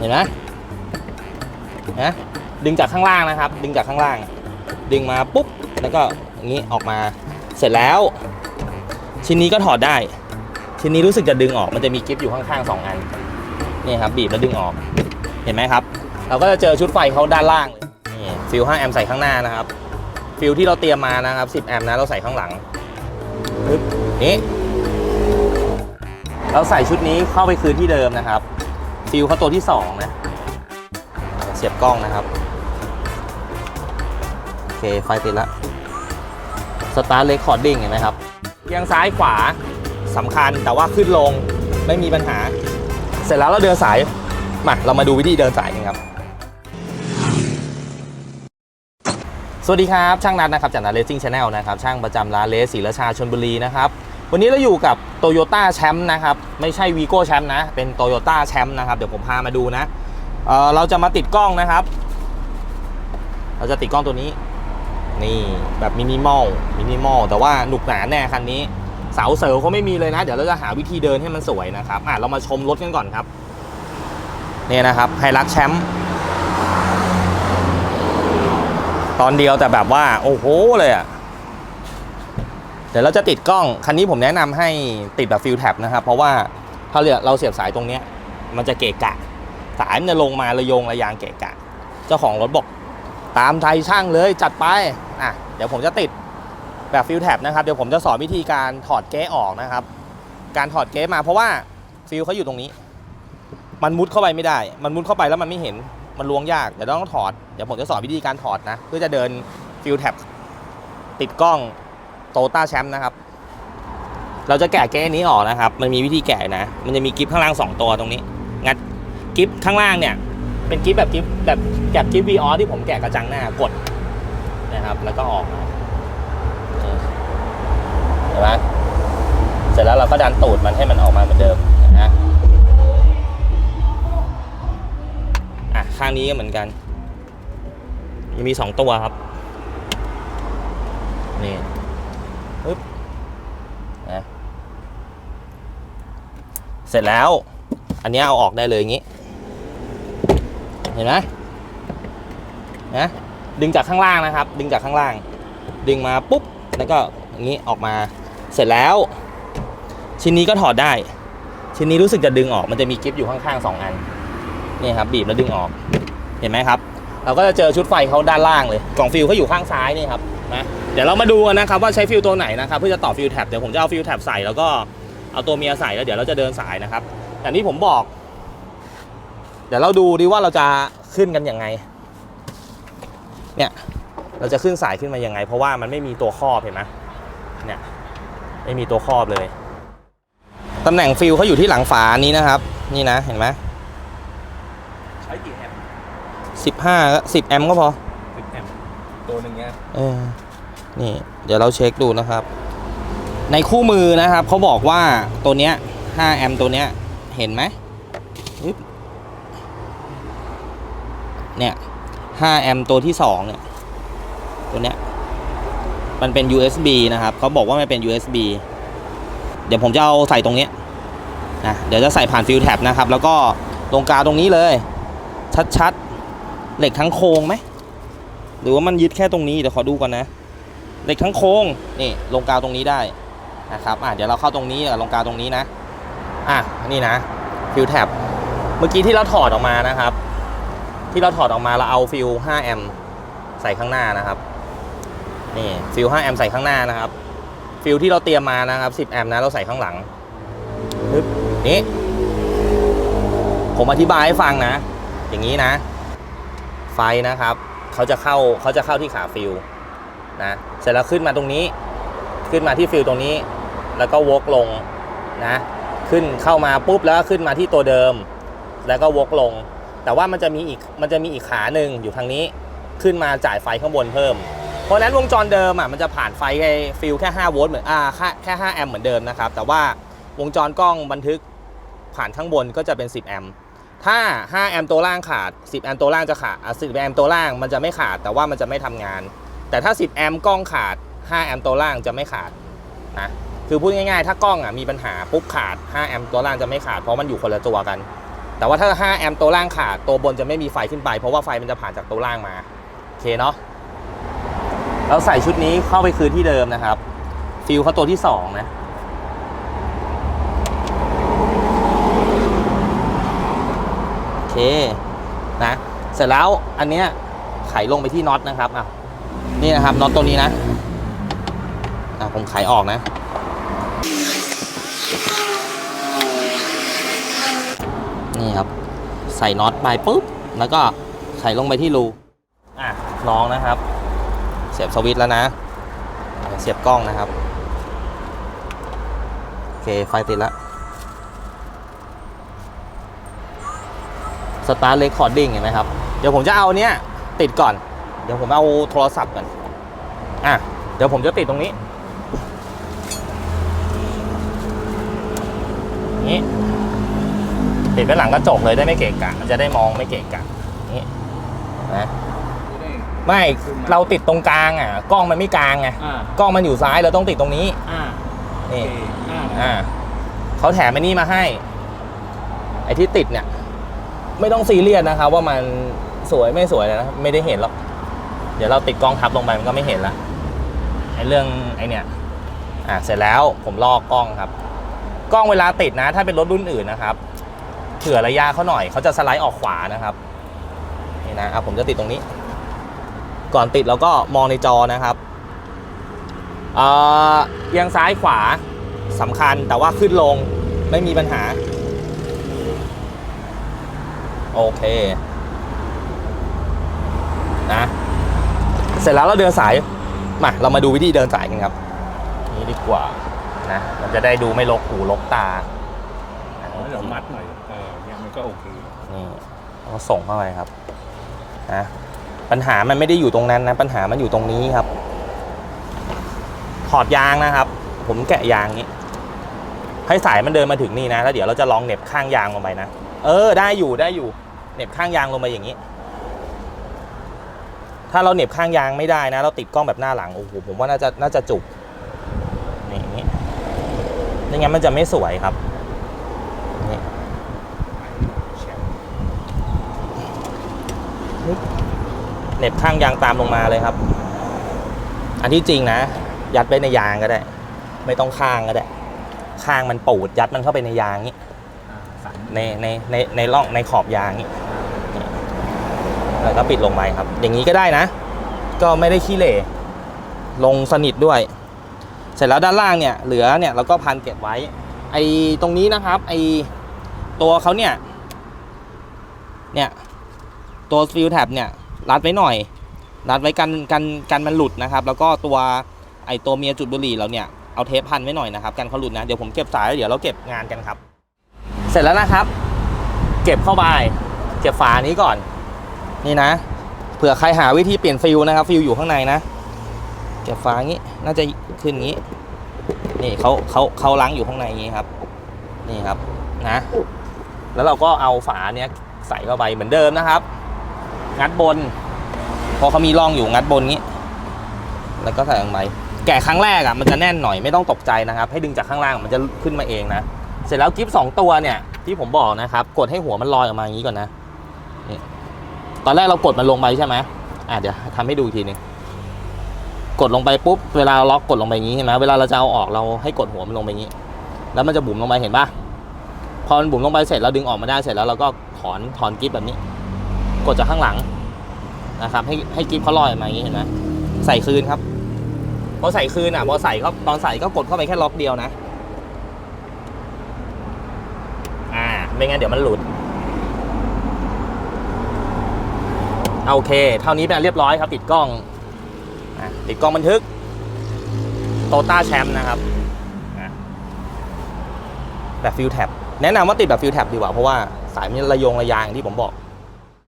เห็นไหมนะดึงจากข้างล่างนะครับ ดึงจากข้างล่าง ดึงมาปุ๊บแล้วก็อย่างนี้ออกมาเสร็จแล้ว ชิ้นนี้ก็ถอดได้ ชิ้นนี้รู้สึกจะดึงออกมันจะมีกิฟต์อยู่ข้างๆสองอันนี่ครับบีบแล้วดึงออกเห็นไหมครับ เราก็จะเจอชุดไฟเขาด้านล่างเลยนี่ฟิล5แอมป์ใส่ข้างหน้านะครับฟิลที่เราเตรียมมานะครับ 10 แอมป์นะเราใส่ข้างหลังนี่เราใส่ชุดนี้เข้าไปคืนที่เดิมนะครับ ฟิลเขาตัวที่ 2 นะ เสียบกล้องนะครับ โอเค ไฟติดแล้วสตาร์ทเรคคอร์ดิ้งเห็นไหมครับเอียงซ้ายขวาสำคัญแต่ว่าขึ้นลงไม่มีปัญหา เสร็จแล้วเราเดินสาย มา เรามาดูวิธีเดินสายกันครับ สวัสดีครับ ช่างนัดนะครับจากนัดเลสซิ่งชาแนลนะครับ ช่างประจำร้านเลสศรีราชาชนบุรีนะครับ วันนี้เราอยู่กับโตโยต้าแชมป์นะครับ ไม่ใช่วีโก้แชมป์นะ เป็นโตโยต้าแชมป์นะครับ เดี๋ยวผมพามาดูนะเเราจะมาติดกล้องนะครับ เราจะติดกล้องตัวนี้ นี่แบบมินิมอลมินิมอลแต่ว่าหนุกหนาแน่คันนี้ เสาเสริมเขาไม่มีเลยนะ เดี๋ยวเราจะหาวิธีเดินให้มันสวยนะครับอะเรามาชมรถกันก่อนครับนี่นะครับไฮรักแชมป์ตอนเดียวแต่แบบว่า โอ้โหเลยอะ เดี๋ยวเราจะติดกล้อง คันนี้ผมแนะนำให้ติดแบบฟิลแท็บนะครับ เพราะว่าถ้าเราเสียบสายตรงเนี้ยมันจะเกะกะ สายมันจะลงมาระยงระยางเกะกะ เจ้าของรถบอกตามไทยช่างเลยจัดไปอะเดี๋ยวผมจะติดแบบฟิลแท็บนะครับ เดี๋ยวผมจะสอนวิธีการถอดเก๊ออกนะครับ การถอดเก๊มาเพราะว่าฟิลเขาอยู่ตรงนี้ มันมุดเข้าไปไม่ได้ มันมุดเข้าไปแล้วมันไม่เห็น มันล้วงยาก เดี๋ยวต้องถอด เดี๋ยวผมจะสอนวิธีการถอดนะ เพื่อจะเดินฟิลแท็บติดกล้อง โตต้าแชมป์นะครับ เราจะแกะเก๊นี้ออกนะครับ มันมีวิธีแกะนะ มันจะมีกิฟข้างล่างสองตัวตรงนี้ งัดกิฟข้างล่างเนี่ย เป็นกิฟแบบกิฟแบบแบบกิฟวีออที่ผมแกะกระจังหน้ากดนะครับ แล้วก็ออกมานี่เห็นไหมเสร็จแล้วเราก็ดันตูดมันให้มันออกมาเหมือนเดิมนะอะข้างนี้ก็เหมือนกัน มันมีสองตัวครับ นี่ ปึ๊บนะเสร็จแล้ว อันนี้เอาออกได้เลยอย่างนี้ เห็นไหมนะดึงจากข้างล่างนะครับ ดึงจากข้างล่าง ดึงมาปุ๊บแล้วก็อย่างนี้ออกมาเสร็จแล้ว ชิ้นนี้ก็ถอดได้ ชิ้นนี้รู้สึกจะดึงออกมันจะมีกิฟต์อยู่ข้างๆสองอันนี่ครับบีบแล้วดึงออกเห็นไหมครับ เราก็จะเจอชุดไฟเขาด้านล่างเลยกล่องฟิลเขาอยู่ข้างซ้ายนี่ครับ นะเดี๋ยวเรามาดูกันนะครับว่าใช้ฟิลตัวไหนนะครับเพื่อจะต่อฟิลแท็บเดี๋ยวผมจะเอาฟิลแท็บใส่แล้วก็เอาตัวเมียใส่แล้วเดี๋ยวเราจะเดินสายนะครับอย่างที่ผมบอก เดี๋ยวเราดูดิว่าเราจะขึ้นกันยังไง เนี่ยเราจะขึ้นสายขึ้นมายังไง เพราะว่ามันไม่มีตัวครอบเห็นไหมเนี่ยไม่มีตัวครอบเลยตำแหน่งฟิลเขาอยู่ที่หลังฝานี้นะครับ นี่นะเห็นไหมใช้กี่แอมป์สิบห้าสิบแอมป์ก็พอสิบแอมป์ ตัวหนึ่งเนี่ยเออนี่ เดี๋ยวเราเช็คดูนะครับ ในคู่มือนะครับเขาบอกว่าตัวเนี้ย 5 แอมตัวเนี้ย เห็นไหมเนี่ย 5 แอมตัวที่ 2 เนี่ย ตัวเนี้ย มันเป็น USB นะครับ เขาบอกว่ามันเป็น USB เดี๋ยวผมจะเอาใส่ตรงเนี้ยนะ เดี๋ยวจะใส่ผ่านฟิลแท็บนะครับ แล้วก็ตรงกลางตรงนี้เลย ชัดๆ เหล็กทั้งโครงไหม หรือว่ามันยึดแค่ตรงนี้เดี๋ยวขอดูก่อนนะเหล็กทั้งโค้งนี่ลงกาวตรงนี้ได้นะครับอะเดี๋ยวเราเข้าตรงนี้กับลงกาวตรงนี้นะอะนี่นะฟิลแท็บเมื่อกี้ที่เราถอดออกมานะครับ ที่เราถอดออกมาเราเอาฟิล5แอมป์ใส่ข้างหน้านะครับนี่ฟิล5แอมป์ใส่ข้างหน้านะครับฟิลที่เราเตรียมมานะครับ10แอมป์นะเราใส่ข้างหลังปึ๊บนี่ผมอธิบายให้ฟังนะ อย่างนี้นะ ไฟนะครับ เขาจะเข้าเขาจะเข้าที่ขาฟิลนะเสร็จแล้วขึ้นมาตรงนี้ ขึ้นมาที่ฟิลตรงนี้ แล้วก็วกลงนะขึ้นเข้ามาปุ๊บแล้วก็ขึ้นมาที่ตัวเดิม แล้วก็วกลง แต่ว่ามันจะมีอีกมันจะมีอีกขาหนึ่งอยู่ทางนี้ขึ้นมาจ่ายไฟข้างบนเพิ่ม เพราะนั้นวงจรเดิมอะมันจะผ่านไฟแค่ฟิลแค่5โวลต์เหมือนอ่าแค่แค่5แอมป์เหมือนเดิมนะครับแต่ว่าวงจรกล้องบันทึกผ่านข้างบนก็จะเป็น 10 แอมป์ ถ้า 5 แอมป์ตัวล่างขาด 10 แอมป์ตัวล่างจะขาดอะ10 แอมป์ตัวล่างมันจะไม่ขาด แต่ว่ามันจะไม่ทำงาน แต่ถ้า 10 แอมป์กล้องขาด 5 แอมป์ตัวล่างจะไม่ขาดนะคือพูดง่ายๆ ถ้ากล้องอะมีปัญหาปุ๊บขาด 5 แอมป์ตัวล่างจะไม่ขาดเพราะมันอยู่คนละตัวกัน แต่ว่าถ้า 5 แอมป์ตัวล่างขาดตัวบนจะไม่มีไฟขึ้นไป เพราะว่าไฟมันจะผ่านจากตัวล่างมาโอเคเนาะเราใส่ชุดนี้เข้าไปคืนที่เดิมนะครับฟิลเขาตัวที่2นะ โอเค นะ เสร็จแล้วอันเนี้ยไขลงไปที่น็อตนะครับอะนี่นะครับน็อตตัวนี้นะอะผมไขออกนะ นี่ครับ ใส่น็อตไปปุ๊บ แล้วก็ไขลงไปที่รูอะลองนะครับ เสียบสวิตช์แล้วนะ เสียบกล้องนะครับ โอเค ไฟติดแล้ว สตาร์ทเรคคอร์ดิ้งเห็นไหมครับ เดี๋ยวผมจะเอาเนี้ยติดก่อน เดี๋ยวผมเอาโทรศัพท์ก่อน อะ เดี๋ยวผมจะติดตรงนี้ นี้ติดไว้หลังกระจกเลยได้ไม่เกะกะ มันจะได้มองไม่เกะกะ นี่นะไม่ได้ไม่เราติดตรงกลางอะ กล้องมันไม่กลางไงอ่ากล้องมันอยู่ซ้ายเราต้องติดตรงนี้อ่าโอนี่เคอ่าอ่าเขาแถมไอ้นี่มาให้ ไอ้ที่ติดเนี่ย ไม่ต้องซีเรียสนะครับ ว่ามันสวยไม่สวยนะไม่ได้เห็นหรอก เดี๋ยวเราติดกล้องทับลงไปมันก็ไม่เห็นละไอ้เรื่องไอ้เนี่ยอ่าเสร็จแล้วผมลอกกล้องครับ กล้องเวลาติดนะ ถ้าเป็นรถรุ่นอื่นนะครับเผื่อระยะเขาหน่อยเขาจะสไลด์ออกขวานะครับนี่นะอะผมจะติดตรงนี้ ก่อนติดเราก็มองในจอนะครับเอ่อเอียงซ้ายขวาสำคัญแต่ว่าขึ้นลงไม่มีปัญหา โอเค นะ เสร็จแล้วเราเดินสายมาเรามาดูวิธีเดินสายกันครับ นี่ดีกว่านะมันจะได้ดูไม่ลกหูลกตาแล้วเดี๋ยวมัดหน่อยเออเนี่ยมันก็โอเคนี่เราส่งเข้าไปครับนะปัญหามันไม่ได้อยู่ตรงนั้นนะ ปัญหามันอยู่ตรงนี้ครับ ถอดยางนะครับ ผมแกะยางนี้ ให้สายมันเดินมาถึงนี่นะ แล้วเดี๋ยวเราจะลองเหน็บข้างยางลงไปนะ เออได้อยู่ได้อยู่เหน็บข้างยางลงไปอย่างนี้ ถ้าเราเหน็บข้างยางไม่ได้นะ เราติดกล้องแบบหน้าหลังโอ้โหผมว่าน่าจะน่าจะจุกนี่อย่างนี้ไม่งั้นมันจะไม่สวยครับนี่เหน็บข้างยางตามลงมาเลยครับ อันที่จริงนะ ยัดไว้ในยางก็ได้ ไม่ต้องข้างก็ได้ ข้างมันปูดยัดมันเข้าไปในยางนี้ ในในในในร่องในขอบยางนี้แล้วก็ปิดลงไปครับ อย่างนี้ก็ได้นะ ก็ไม่ได้ขี้เหร่ลงสนิทด้วย เสร็จแล้วด้านล่างเนี่ยเหลือเนี่ยเราก็พันเก็บไว้ ไอ้ตรงนี้นะครับ ไอ้ตัวเขาเนี่ย เนี่ย ตัวฟิลแท็บเนี่ยรัดไว้หน่อย รัดไว้กันกันกันมันหลุดนะครับ แล้วก็ตัวไอ้ตัวเมียจุดบุหรี่เราเนี่ยเอาเทปพันไว้หน่อยนะครับกันเขาหลุดนะ เดี๋ยวผมเก็บสายเดี๋ยวเราเก็บงานกันครับ เสร็จแล้วนะครับ เก็บเข้าไปเก็บฝานี้ก่อน นี่นะ เผื่อใครหาวิธีเปลี่ยนฟิลนะครับ ฟิลอยู่ข้างในนะ เก็บฝางี้น่าจะขึ้นงี้ นี่เขาเขาเขาล้างอยู่ข้างในอย่างงี้ครับ นี่ครับนะ แล้วเราก็เอาฝาเนี้ยใส่เข้าไปเหมือนเดิมนะครับ งัดบน พอเขามีร่องอยู่งัดบนงี้ แล้วก็ใส่ลงไปแกะครั้งแรกอะมันจะแน่นหน่อยไม่ต้องตกใจนะครับ ให้ดึงจากข้างล่างมันจะขึ้นมาเองนะ สร็จแล้วกิฟต์สองตัวเนี่ย ที่ผมบอกนะครับ กดให้หัวมันลอยออกมาอย่างนี้ก่อนนะนี่ตอนแรกเรากดมันลงไปใช่ไหมอะเดี๋ยวทำให้ดูอีกทีนึงกดลงไปปุ๊บเวลาล็อกกดลงไปอย่างนี้ใช่ไหมเวลาเราจะเอาออกเราให้กดหัวมันลงไปอย่างนี้ แล้วมันจะบุ๋มลงไปเห็นปะพอมันบุ๋มลงไปเสร็จเราดึงออกมาได้เสร็จแล้วเราก็ถอนถอนกิฟต์แบบนี้ กดจากข้างหลังนะครับ ให้ให้กิฟต์เขาลอยออกมาอย่างนี้เห็นไหมใส่คืนครับพอใส่คืนอะพอใส่ก็ตอนใส่ก็กดเข้าไปแค่ล็อกเดียวนะ อ่า ไม่งั้นเดี๋ยวมันหลุดโอเค เท่านี้เป็นเรียบร้อยครับ ติดกล้องติดกล้องบันทึกโตต้าแชมป์นะครับแบบฟิลแท็บแนะนำว่าติดแบบฟิลแท็บดีกว่าเพราะว่าสายมันระยงระยางอย่างที่ผมบอก